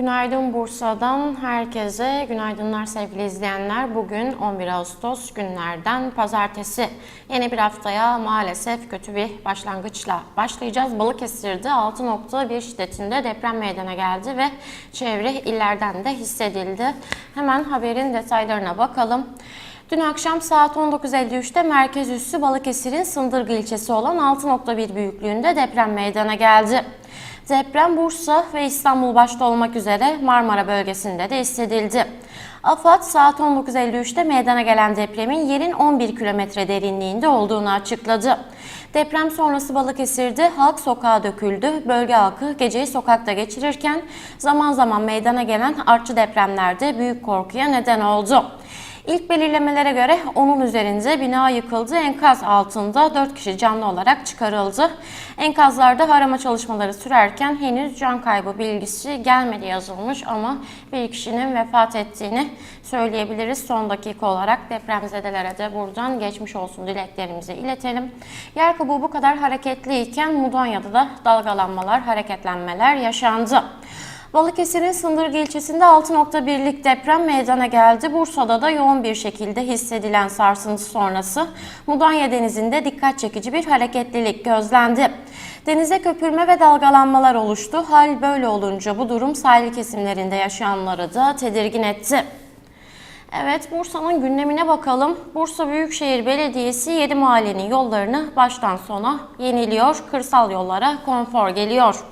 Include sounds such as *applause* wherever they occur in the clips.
Günaydın Bursa'dan herkese. Günaydınlar sevgili izleyenler. Bugün 11 Ağustos günlerden pazartesi. Yeni bir haftaya maalesef kötü bir başlangıçla başlayacağız. Balıkesir'de 6.1 şiddetinde deprem meydana geldi ve çevre illerden de hissedildi. Hemen haberin detaylarına bakalım. Dün akşam saat 19.53'te merkez üssü Balıkesir'in Sındırgı ilçesi olan 6.1 büyüklüğünde deprem meydana geldi. Deprem Bursa ve İstanbul başta olmak üzere Marmara bölgesinde de hissedildi. AFAD saat 19.53'te meydana gelen depremin yerin 11 kilometre derinliğinde olduğunu açıkladı. Deprem sonrası Balıkesir'de halk sokağa döküldü. Bölge halkı geceyi sokakta geçirirken zaman zaman meydana gelen artçı depremlerde büyük korkuya neden oldu. İlk belirlemelere göre onun üzerinde bina yıkıldı. Enkaz altında 4 kişi canlı olarak çıkarıldı. Enkazlarda arama çalışmaları sürerken henüz can kaybı bilgisi gelmedi yazılmış ama bir kişinin vefat ettiğini söyleyebiliriz. Son dakika olarak depremzedelere de buradan geçmiş olsun dileklerimizi iletelim. Yer kabuğu bu kadar hareketliyken Mudanya'da da dalgalanmalar, hareketlenmeler yaşandı. Balıkesir'in Sındırgı ilçesinde 6.1'lik deprem meydana geldi. Bursa'da da yoğun bir şekilde hissedilen sarsıntı sonrası Mudanya Denizi'nde dikkat çekici bir hareketlilik gözlendi. Denize köpürme ve dalgalanmalar oluştu. Hal böyle olunca bu durum sahil kesimlerinde yaşayanları da tedirgin etti. Evet Bursa'nın gündemine bakalım. Bursa Büyükşehir Belediyesi 7 mahallenin yollarını baştan sona yeniliyor. Kırsal yollara konfor geliyor.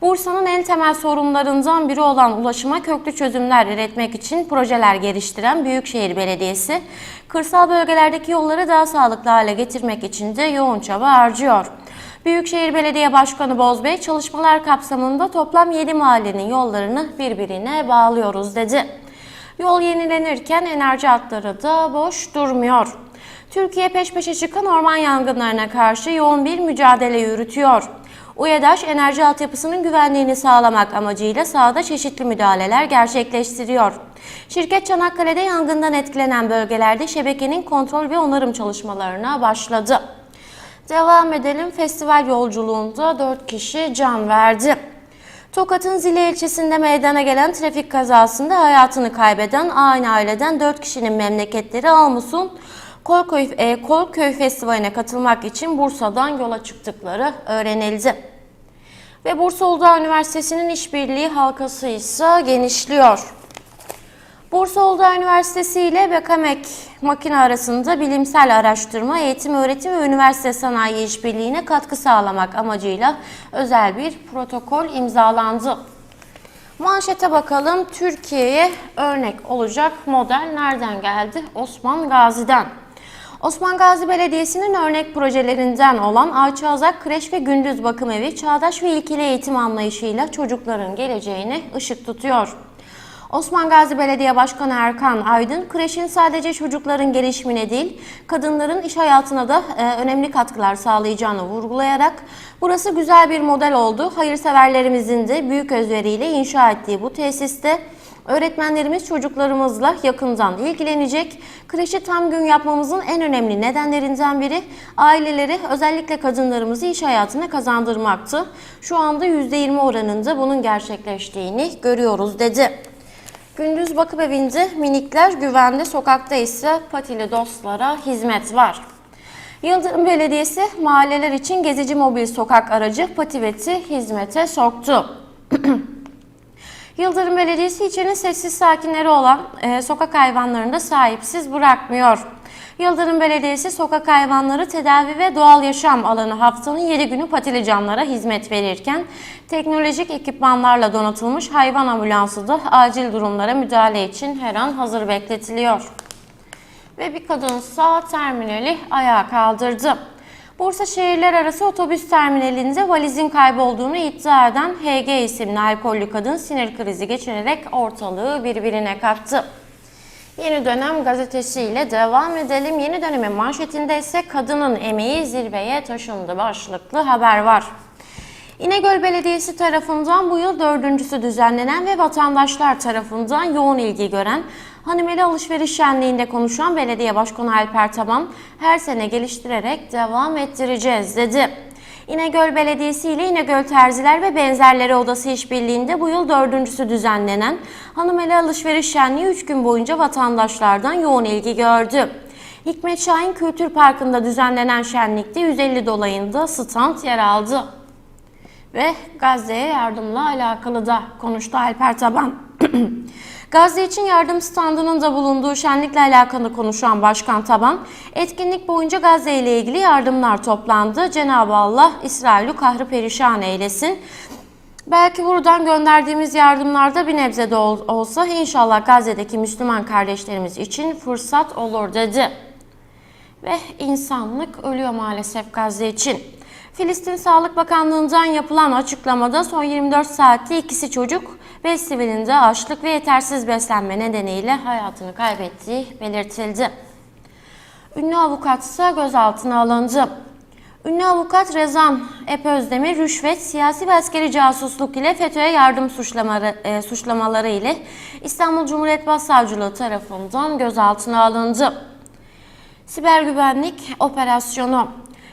Bursa'nın en temel sorunlarından biri olan ulaşıma köklü çözümler üretmek için projeler geliştiren Büyükşehir Belediyesi, kırsal bölgelerdeki yolları daha sağlıklı hale getirmek için de yoğun çaba harcıyor. Büyükşehir Belediye Başkanı Bozbey çalışmalar kapsamında toplam 7 mahallenin yollarını birbirine bağlıyoruz dedi. Yol yenilenirken enerji hatları da boş durmuyor. Türkiye peş peşe çıkan orman yangınlarına karşı yoğun bir mücadele yürütüyor. UEDAŞ enerji altyapısının güvenliğini sağlamak amacıyla sahada çeşitli müdahaleler gerçekleştiriyor. Şirket Çanakkale'de yangından etkilenen bölgelerde şebekenin kontrol ve onarım çalışmalarına başladı. Devam edelim. Festival yolculuğunda 4 kişi can verdi. Tokat'ın Zile ilçesinde meydana gelen trafik kazasında hayatını kaybeden aynı aileden 4 kişinin memleketleri Almus'un Kolköy, e, Kolköy Festivali'ne katılmak için Bursa'dan yola çıktıkları öğrenildi. Ve Bursa Uludağ Üniversitesi'nin işbirliği halkası ise genişliyor. Bursa Uludağ Üniversitesi ile Bekamek makine arasında bilimsel araştırma, eğitim, öğretim ve üniversite sanayi işbirliğine katkı sağlamak amacıyla özel bir protokol imzalandı. Manşete bakalım. Türkiye'ye örnek olacak model nereden geldi? Osman Gazi'den. Osman Gazi Belediyesi'nin örnek projelerinden olan Ağaçazak Kreş ve Gündüz Bakım Evi çağdaş ve ilkeli eğitim anlayışıyla çocukların geleceğini ışık tutuyor. Osman Gazi Belediye Başkanı Erkan Aydın, kreşin sadece çocukların gelişimine değil, kadınların iş hayatına da e, önemli katkılar sağlayacağını vurgulayarak, burası güzel bir model oldu. Hayırseverlerimizin de büyük özveriyle inşa ettiği bu tesiste Öğretmenlerimiz çocuklarımızla yakından ilgilenecek. Kreşi tam gün yapmamızın en önemli nedenlerinden biri aileleri özellikle kadınlarımızı iş hayatına kazandırmaktı. Şu anda %20 oranında bunun gerçekleştiğini görüyoruz dedi. Gündüz bakım evinde minikler güvende, sokakta ise patili dostlara hizmet var. Yıldırım Belediyesi mahalleler için gezici mobil sokak aracı Pativet'i hizmete soktu. *clears throat* Yıldırım Belediyesi ilçenin sessiz sakinleri olan e, sokak hayvanlarını da sahipsiz bırakmıyor. Yıldırım Belediyesi sokak hayvanları tedavi ve doğal yaşam alanı haftanın 7 günü patili canlara hizmet verirken teknolojik ekipmanlarla donatılmış hayvan ambulansı da acil durumlara müdahale için her an hazır bekletiliyor. Ve bir kadınsa terminali ayağa kaldırdı. Bursa şehirler arası otobüs terminalinde valizin kaybolduğunu iddia eden HG isimli alkollü kadın sinir krizi geçirerek ortalığı birbirine kattı. Yeni dönem gazetesiyle devam edelim. Yeni dönemin manşetinde ise kadının emeği zirveye taşındı başlıklı haber var. İnegöl Belediyesi tarafından bu yıl dördüncüsü düzenlenen ve vatandaşlar tarafından yoğun ilgi gören Hanımeli Alışveriş Şenliği'nde konuşan Belediye Başkanı Alper Taban, her sene geliştirerek devam ettireceğiz dedi. İnegöl Belediyesi ile İnegöl Terziler ve Benzerleri Odası işbirliğinde bu yıl dördüncüsü düzenlenen Hanımeli Alışveriş Şenliği 3 gün boyunca vatandaşlardan yoğun ilgi gördü. Hikmet Şahin Kültür Parkı'nda düzenlenen şenlikte 150 dolayında stand yer aldı. Ve Gazze'ye yardımla alakalı da konuştu Alper Taban. *clears throat* Gazze için yardım standının da bulunduğu şenlikle alakalı konuşan Başkan Taban, etkinlik boyunca Gazze ile ilgili yardımlar toplandı. Cenab-ı Allah İsrail'i kahrı perişan eylesin. Belki buradan gönderdiğimiz yardımlarda bir nebze de ol- olsa inşallah Gazze'deki Müslüman kardeşlerimiz için fırsat olur dedi. Ve insanlık ölüyor maalesef Gazze için. Filistin Sağlık Bakanlığı'ndan yapılan açıklamada son 24 saatte ikisi çocuk ve sivilin de açlık ve yetersiz beslenme nedeniyle hayatını kaybettiği belirtildi. Ünlü avukat ise gözaltına alındı. Ünlü avukat Rezan Ep Özdemir rüşvet, siyasi ve askeri casusluk ile FETÖ'ye yardım suçlamaları, e, suçlamaları ile İstanbul Cumhuriyet Başsavcılığı tarafından gözaltına alındı. Siber güvenlik operasyonu.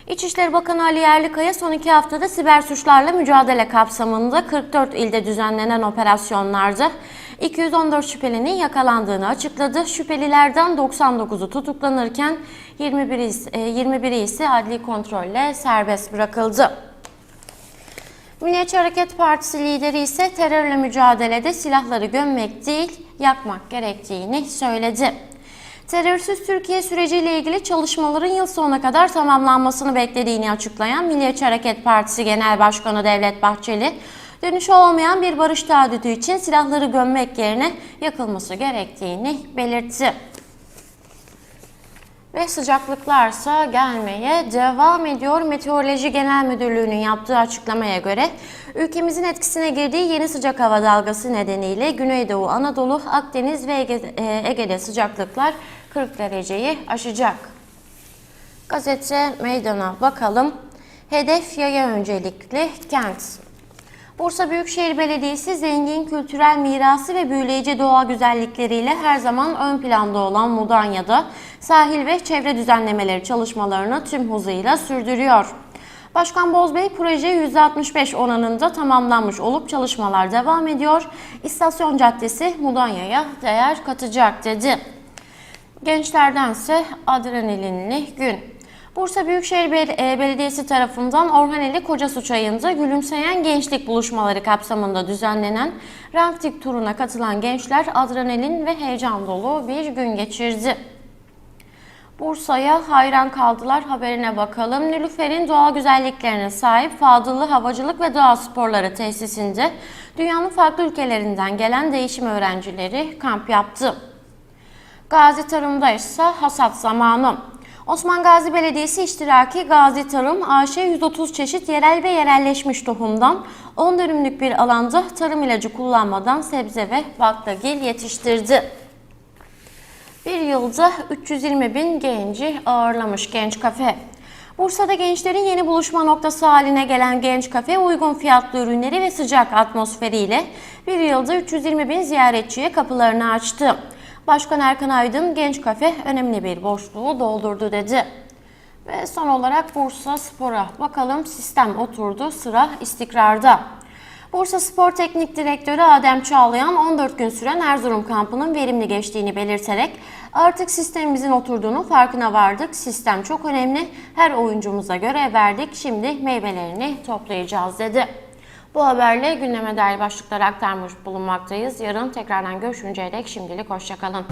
İçişleri Bakanı Ali Yerlikaya son iki haftada siber suçlarla mücadele kapsamında 44 ilde düzenlenen operasyonlarda 214 şüphelinin yakalandığını açıkladı. Şüphelilerden 99'u tutuklanırken 21'i ise- e, 21'i ise adli kontrolle serbest bırakıldı. Milliyetçi Hareket Partisi lideri ise terörle mücadelede silahları gömmek değil, yakmak gerektiğini söyledi. Terörsüz Türkiye süreciyle ilgili çalışmaların yıl sonuna kadar tamamlanmasını beklediğini açıklayan Milliyetçi Hareket Partisi Genel Başkanı Devlet Bahçeli, dönüşü olmayan bir barış taahhüdü için silahları gömmek yerine yakılması gerektiğini belirtti. Ve sıcaklıklarsa gelmeye devam ediyor. Meteoroloji Genel Müdürlüğü'nün yaptığı açıklamaya göre ülkemizin etkisine girdiği yeni sıcak hava dalgası nedeniyle Güneydoğu Anadolu, Akdeniz ve Ege- e, Ege'de sıcaklıklar 40 dereceyi aşacak. Gazete meydana bakalım. Hedef yaya öncelikli kent. Bursa Büyükşehir Belediyesi zengin kültürel mirası ve büyüleyici doğa güzellikleriyle her zaman ön planda olan Mudanya'da sahil ve çevre düzenlemeleri çalışmalarını tüm hızıyla sürdürüyor. Başkan Bozbey proje %65 oranında tamamlanmış olup çalışmalar devam ediyor. İstasyon Caddesi Mudanya'ya değer katacak dedi. Gençlerdense adrenalinli gün. Bursa Büyükşehir e, Belediyesi tarafından Orhaneli Kocasu Çayı'nda gülümseyen gençlik buluşmaları kapsamında düzenlenen Ranktik turuna katılan gençler adrenalin ve heyecan dolu bir gün geçirdi. Bursa'ya hayran kaldılar haberine bakalım. Nilüfer'in doğal güzelliklerine sahip Fadıllı Havacılık ve Doğa Sporları tesisinde dünyanın farklı ülkelerinden gelen değişim öğrencileri kamp yaptı. Gazi Tarım'da ise hasat zamanı. Osman Gazi Belediyesi iştiraki Gazi Tarım AŞ 130 çeşit yerel ve yerelleşmiş tohumdan 10 dönümlük bir alanda tarım ilacı kullanmadan sebze ve baklagil yetiştirdi. Bir yılda 320 bin genci ağırlamış Genç Kafe. Bursa'da gençlerin yeni buluşma noktası haline gelen Genç Kafe uygun fiyatlı ürünleri ve sıcak atmosferiyle bir yılda 320 bin ziyaretçiye kapılarını açtı. Başkan Erkan Aydın Genç Kafe önemli bir boşluğu doldurdu dedi. Ve son olarak Bursa Spor'a bakalım sistem oturdu sıra istikrarda. Bursa Spor Teknik Direktörü Adem Çağlayan 14 gün süren Erzurum kampının verimli geçtiğini belirterek artık sistemimizin oturduğunun farkına vardık. Sistem çok önemli. Her oyuncumuza göre verdik. Şimdi meyvelerini toplayacağız dedi. Bu haberle gündeme dair başlıkları aktarmış bulunmaktayız. Yarın tekrardan görüşünceye dek şimdilik hoşçakalın.